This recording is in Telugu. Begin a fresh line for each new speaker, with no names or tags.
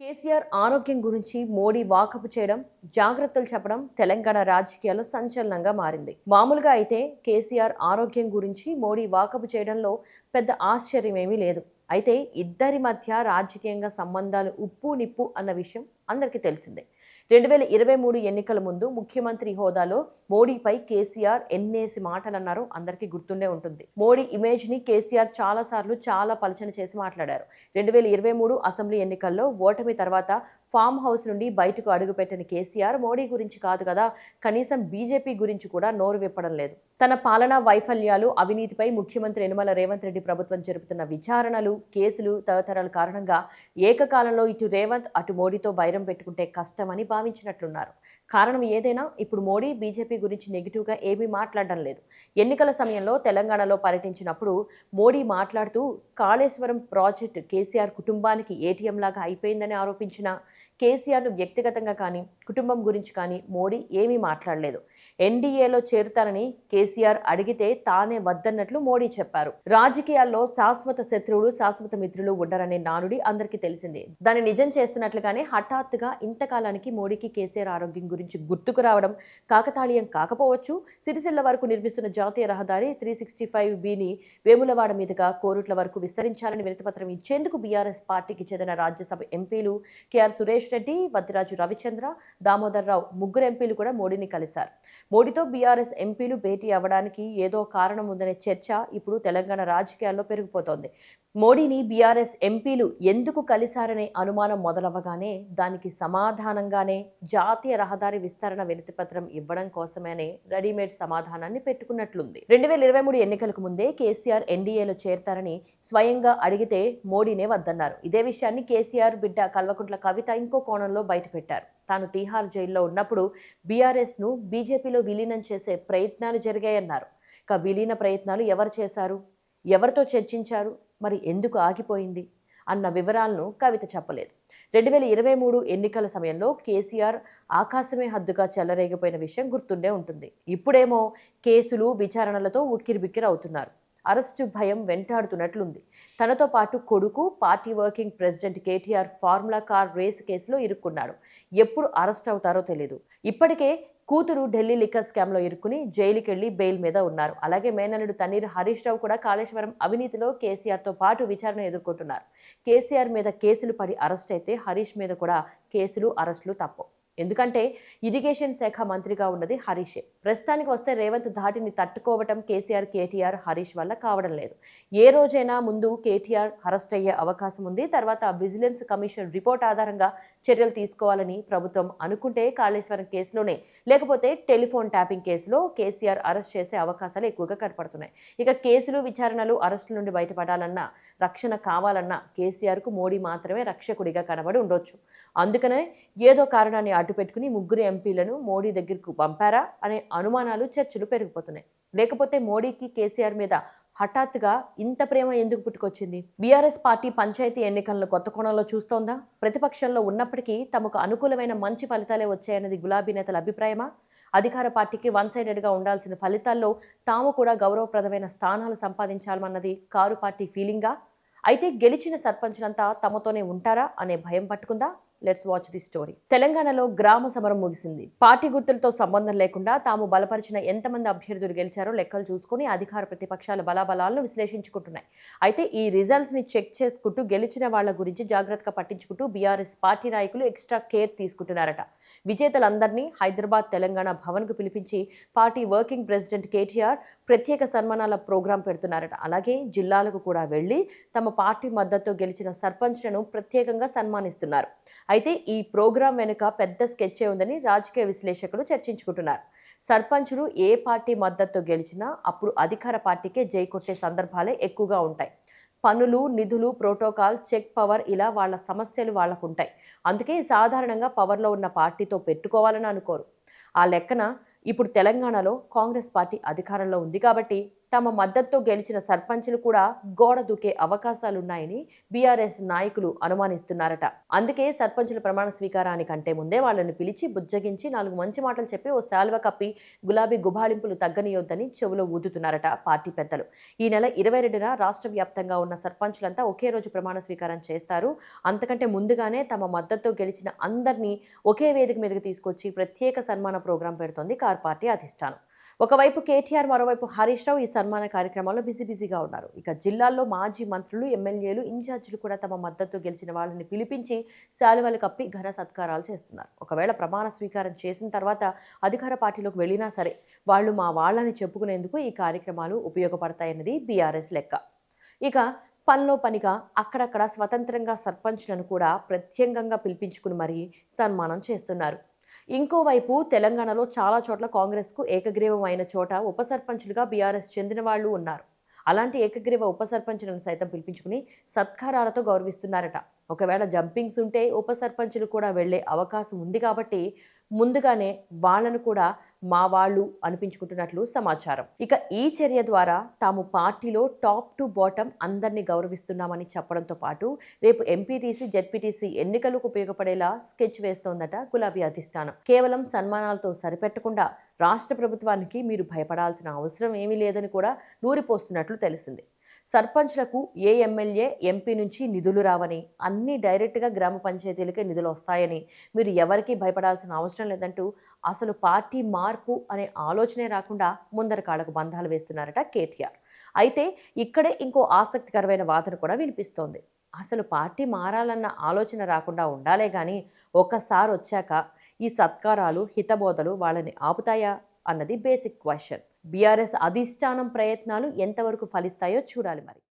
కేసీఆర్ ఆరోగ్యం గురించి మోడీ వాకపు చేయడం జాగ్రత్తలు చెప్పడం తెలంగాణ రాజకీయాల్లో సంచలనంగా మారింది. మామూలుగా అయితే కేసీఆర్ ఆరోగ్యం గురించి మోడీ వాకపు చేయడంలో పెద్ద ఆశ్చర్యమేమీ లేదు. అయితే ఇద్దరి మధ్య రాజకీయంగా సంబంధాలు ఉప్పు నిప్పు అన్న విషయం అందరికీ తెలిసిందే. రెండు వేల ఇరవై మూడు ఎన్నికల ముందు ముఖ్యమంత్రి హోదాలో మోడీపై కేసీఆర్ ఎన్నేసి మాటలన్నారు అందరికీ గుర్తుండే ఉంటుంది. మోడీ ఇమేజ్ని కేసీఆర్ చాలా సార్లు చాలా పలచన చేసి మాట్లాడారు. రెండు వేల ఇరవై మూడు అసెంబ్లీ ఎన్నికల్లో ఓటమి తర్వాత ఫామ్ హౌస్ నుండి బయటకు అడుగుపెట్టిన కేసీఆర్ మోడీ గురించి కాదు కదా కనీసం బీజేపీ గురించి కూడా నోరు విప్పడం లేదు. తన పాలనా వైఫల్యాలు అవినీతిపై ముఖ్యమంత్రి యనమల రేవంత్ రెడ్డి ప్రభుత్వం జరుపుతున్న విచారణలు కేసులు తదితరాల కారణంగా ఏకకాలంలో ఇటు రేవంత్ అటు మోడీతో వైరం పెట్టుకుంటే కష్టమని భావించినట్లున్నారు. కారణం ఏదైనా ఇప్పుడు మోడీ బీజేపీ గురించి నెగిటివ్గా ఏమీ మాట్లాడడం లేదు. ఎన్నికల సమయంలో తెలంగాణలో పర్యటించినప్పుడు మోడీ మాట్లాడుతూ కాళేశ్వరం ప్రాజెక్టు కేసీఆర్ కుటుంబానికి ఏటీఎం లాగా అయిపోయిందని ఆరోపించిన కేసీఆర్ను వ్యక్తిగతంగా కానీ కుటుంబం గురించి కానీ మోడీ ఏమీ మాట్లాడలేదు. ఎన్డీఏలో చేరుతానని కేసీఆర్ అడిగితే తానే వద్దన్నట్లు మోడీ చెప్పారు. రాజకీయాల్లో శాశ్వత శత్రువులు శాశ్వత మిత్రులు ఉండరనే నానుడి అందరికీ తెలిసిందే. దాన్ని నిజం చేస్తున్నట్లుగానే హఠాత్తుగా ఇంతకాలానికి మోడీకి కేసీఆర్ ఆరోగ్యం గురించి గుర్తుకు రావడం కాకతాళీయం కాకపోవచ్చు. సిరిసిల్ల వరకు నిర్మిస్తున్న జాతీయ రహదారి త్రీ సిక్స్టీ ఫైవ్ బిని వేములవాడ మీదుగా కోరుట్ల వరకు విస్తరించాలని వినతిపత్రం ఇచ్చేందుకు బీఆర్ఎస్ పార్టీకి చెందిన రాజ్యసభ ఎంపీలు కేఆర్ సురేష్ రెడ్డి వద్దిరాజు రవిచంద్ర దామోదర్ రావు ముగ్గురు ఎంపీలు కూడా మోడీని కలిశారు. మోడీతో బీఆర్ఎస్ ఎంపీలు భేటీ అవ్వడానికి ఏదో కారణం ఉందనే చర్చ ఇప్పుడు తెలంగాణ రాజకీయాల్లో పెరిగిపోతోంది. మోడీని బీఆర్ఎస్ ఎంపీలు ఎందుకు కలిశారనే అనుమానం మొదలవ్వగానే దానికి సమాధానంగానే జాతీయ రహదారి విస్తరణ వినతిపత్రం ఇవ్వడం కోసమేనే రెడీమేడ్ సమాధానాన్ని పెట్టుకున్నట్లుంది. రెండు వేల ఇరవై మూడు ఎన్నికలకు ముందే కేసీఆర్ ఎన్డీఏలో చేరతారని స్వయంగా అడిగితే మోడీనే వద్దన్నారు. ఇదే విషయాన్ని కేసీఆర్ బిడ్డ కల్వకుంట్ల కవిత ఇంకో కోణంలో బయటపెట్టారు. తాను తీహార్ జైల్లో ఉన్నప్పుడు బీఆర్ఎస్ను బీజేపీలో విలీనం చేసే ప్రయత్నాలు జరిగాయన్నారు. ఇక విలీన ప్రయత్నాలు ఎవరు చేశారు? ఎవరితో చర్చించారు? మరి ఎందుకు ఆగిపోయింది? అన్న వివరాలను కవిత చెప్పలేదు. రెండు వేల ఇరవై మూడు ఎన్నికల సమయంలో కేసీఆర్ ఆకాశమే హద్దుగా చెలరేగిపోయిన విషయం గుర్తుండే ఉంటుంది. ఇప్పుడేమో కేసులు విచారణలతో ఉక్కిరిబిక్కిరి అవుతున్నారు. అరెస్టు భయం వెంటాడుతున్నట్లుంది. తనతో పాటు కొడుకు party working president KTR formula car race కేసులో ఇరుక్కున్నాడు. ఎప్పుడు అరెస్ట్ అవుతారో తెలియదు ఇప్పటికే కూతురు ఢిల్లీ లిక్కర్ స్కామ్లో ఇరుక్కుని జైలుకెళ్ళి బెయిల్ మీద ఉన్నారు. అలాగే మేనల్లుడు తన్నీరు హరీష్ రావు కూడా కాళేశ్వరం అవినీతిలో కేసీఆర్తో పాటు విచారణ ఎదుర్కొంటున్నారు. కేసీఆర్ మీద కేసులు పడి అరెస్ట్ అయితే హరీష్ మీద కూడా కేసులు అరెస్టులు తప్పవు ఎందుకంటే ఇరిగేషన్ శాఖ మంత్రిగా ఉన్నది హరీషే. ప్రస్తుతానికి వస్తే రేవంత్ ధాటిని తట్టుకోవటం కేసీఆర్ కేటీఆర్ హరీష్ వల్ల కావడం లేదు. ఏ రోజైనా ముందు కేటీఆర్ అరెస్ట్ అయ్యే అవకాశం ఉంది. తర్వాత విజిలెన్స్ కమిషన్ రిపోర్ట్ ఆధారంగా చర్యలు తీసుకోవాలని ప్రభుత్వం అనుకుంటే కాళేశ్వరం కేసులోనే లేకపోతే టెలిఫోన్ ట్యాపింగ్ కేసులో కేసీఆర్ అరెస్ట్ చేసే అవకాశాలు ఎక్కువగా కనపడుతున్నాయి. ఇక కేసులు విచారణలు అరెస్టుల నుండి బయటపడాలన్నా రక్షణ కావాలన్నా కేసీఆర్కు మోడీ మాత్రమే రక్షకుడిగా కనబడి ఉండొచ్చు. అందుకనే ఏదో కారణాన్ని అడ్డుపెట్టుకుని ముగ్గురు ఎంపీలను మోడీ దగ్గరకు పంపారా అనే అనుమానాలు చర్చలు పెరిగిపోతున్నాయి. లేకపోతే మోడీకి కేసీఆర్ మీద హఠాత్తుగా ఇంత ప్రేమ ఎందుకు పుట్టుకొచ్చింది? బీఆర్ఎస్ పార్టీ పంచాయతీ ఎన్నికలను కొత్త కోణంలో చూస్తోందా? ప్రతిపక్షంలో ఉన్నప్పటికీ తమకు అనుకూలమైన మంచి ఫలితాలే వచ్చాయన్నది గులాబీ నేతల అభిప్రాయమా? అధికార పార్టీకి వన్ సైడెడ్గా ఉండాల్సిన ఫలితాల్లో తాము కూడా గౌరవప్రదమైన స్థానాలు సంపాదించాలన్నది కారు పార్టీ ఫీలింగా? అయితే గెలిచిన సర్పంచ్లంతా తమతోనే ఉంటారా అనే భయం పట్టుకుందా? లెట్స్ వాచ్ ది స్టోరీ తెలంగాణలో గ్రామ సమరం ముగిసింది. పార్టీ గుర్తులతో సంబంధం లేకుండా తాము బలపరిచిన ఎంతమంది అభ్యర్థులు గెలిచారో లెక్కలు చూసుకుని అధికార ప్రతిపక్షాల బలాబలాలను విశ్లేషించుకుంటున్నాయి. అయితే ఈ రిజల్ట్స్ని చెక్ చేసుకుంటూ గెలిచిన వాళ్ళ గురించి జాగ్రత్తగా పట్టించుకుంటూ బీఆర్ఎస్ పార్టీ నాయకులు ఎక్స్ట్రా కేర్ తీసుకుంటున్నారట. విజేతలందరినీ హైదరాబాద్ తెలంగాణ భవన్కు పిలిపించి పార్టీ వర్కింగ్ ప్రెసిడెంట్ కేటీఆర్ ప్రత్యేక సన్మానాల ప్రోగ్రాం పెడుతున్నారట. అలాగే జిల్లాలకు కూడా వెళ్ళి తమ పార్టీ మద్దతు గెలిచిన సర్పంచ్లను ప్రత్యేకంగా సన్మానిస్తున్నారు. అయితే ఈ ప్రోగ్రాం వెనుక పెద్ద స్కెచ్చే ఉందని రాజకీయ విశ్లేషకులు చర్చించుకుంటున్నారు. సర్పంచులు ఏ పార్టీ మద్దతు గెలిచినా అప్పుడు అధికార పార్టీకే జై కొట్టే సందర్భాలే ఎక్కువగా ఉంటాయి. పనులు నిధులు ప్రోటోకాల్ చెక్ పవర్ ఇలా వాళ్ళ సమస్యలు వాళ్ళకు ఉంటాయి అందుకే సాధారణంగా పవర్లో ఉన్న పార్టీతో పెట్టుకోవాలని అనుకోరు. ఆ లెక్కన ఇప్పుడు తెలంగాణలో కాంగ్రెస్ పార్టీ అధికారంలో ఉంది కాబట్టి తమ మద్దతుతో గెలిచిన సర్పంచులు కూడా గోడ దూకే అవకాశాలున్నాయని బీఆర్ఎస్ నాయకులు అనుమానిస్తున్నారట. అందుకే సర్పంచుల ప్రమాణ స్వీకారానికంటే ముందే వాళ్ళని పిలిచి బుజ్జగించి నాలుగు మంచి మాటలు చెప్పి ఓ శాల్వ కప్పి గులాబీ గుబాళింపులు తగ్గనియొద్దని చెవులో ఊదుతున్నారట పార్టీ పెద్దలు. ఈ నెల ఇరవై రెండున రాష్ట్ర వ్యాప్తంగా ఉన్న సర్పంచులంతా ఒకే రోజు ప్రమాణ స్వీకారం చేస్తారు. అంతకంటే ముందుగానే తమ మద్దతుతో గెలిచిన అందరినీ ఒకే వేదిక మీదకి తీసుకొచ్చి ప్రత్యేక సన్మాన ప్రోగ్రాం పెడుతోంది కార్ పార్టీ అధిష్టానం. ఒకవైపు కేటీఆర్ మరోవైపు హరీష్ రావు ఈ సన్మాన కార్యక్రమంలో బిజీ బిజీగా ఉన్నారు. ఇక జిల్లాల్లో మాజీ మంత్రులు ఎమ్మెల్యేలు ఇన్ఛార్జీలు కూడా తమ మద్దతు గెలిచిన వాళ్ళని పిలిపించి శాలువలు కప్పి ఘన సత్కారాలు చేస్తున్నారు. ఒకవేళ ప్రమాణ స్వీకారం చేసిన తర్వాత అధికార పార్టీలోకి వెళ్ళినా సరే వాళ్ళు మా వాళ్ళని చెప్పుకునేందుకు ఈ కార్యక్రమాలు ఉపయోగపడతాయన్నది బీఆర్ఎస్ లెక్క. ఇక పనిలో పనిగా అక్కడక్కడ స్వతంత్రంగా సర్పంచ్లను కూడా ప్రత్యేకంగా పిలిపించుకుని మరీ సన్మానం చేస్తున్నారు. ఇంకోవైపు తెలంగాణలో చాలా చోట్ల కాంగ్రెస్కు ఏకగ్రీవం అయిన చోట ఉప సర్పంచులుగా బీఆర్ఎస్ చెందిన వాళ్ళు ఉన్నారు. అలాంటి ఏకగ్రీవ ఉప సర్పంచులను సైతం పిలిపించుకుని సత్కారాలతో గౌరవిస్తున్నారట. ఒకవేళ జంపింగ్స్ ఉంటే ఉప సర్పంచులు కూడా వెళ్ళే అవకాశం ఉంది కాబట్టి ముందుగానే వాళ్ళను కూడా మా వాళ్ళు అనిపించుకుంటున్నట్లు సమాచారం. ఇక ఈ చర్య ద్వారా తాము పార్టీలో టాప్ టు బాటమ్ అందరినీ గౌరవిస్తున్నామని చెప్పడంతో పాటు రేపు ఎంపీటీసీ జెడ్పీటీసీ ఎన్నికలకు ఉపయోగపడేలా స్కెచ్ వేస్తోందట గులాబీ అధిష్టానం. కేవలం సన్మానాలతో సరిపెట్టకుండా రాష్ట్ర ప్రభుత్వానికి మీరు భయపడాల్సిన అవసరం ఏమీ లేదని కూడా నూరిపోస్తున్నట్లు తెలిసింది. సర్పంచ్లకు ఏ ఎమ్మెల్యే ఎంపీ నుంచి నిధులు రావని అన్నీ డైరెక్ట్గా గ్రామ పంచాయతీలకే నిధులు వస్తాయని మీరు ఎవరికీ భయపడాల్సిన అవసరం లేదంటూ అసలు పార్టీ మార్పు అనే ఆలోచనే రాకుండా ముందర కాళ్ళకు బంధాలు వేస్తున్నారట కేటీఆర్. అయితే ఇక్కడే ఇంకో ఆసక్తికరమైన వాదన కూడా వినిపిస్తోంది. అసలు పార్టీ మారాలన్న ఆలోచన రాకుండా ఉండాలే కానీ ఒక్కసారి వచ్చాక ఈ సత్కారాలు హితబోధలు వాళ్ళని ఆపుతాయా అన్నది బేసిక్ క్వశ్చన్ బీఆర్ఎస్ అధిష్టానం ప్రయత్నాలు ఎంతవరకు ఫలిస్తాయో చూడాలి మరి.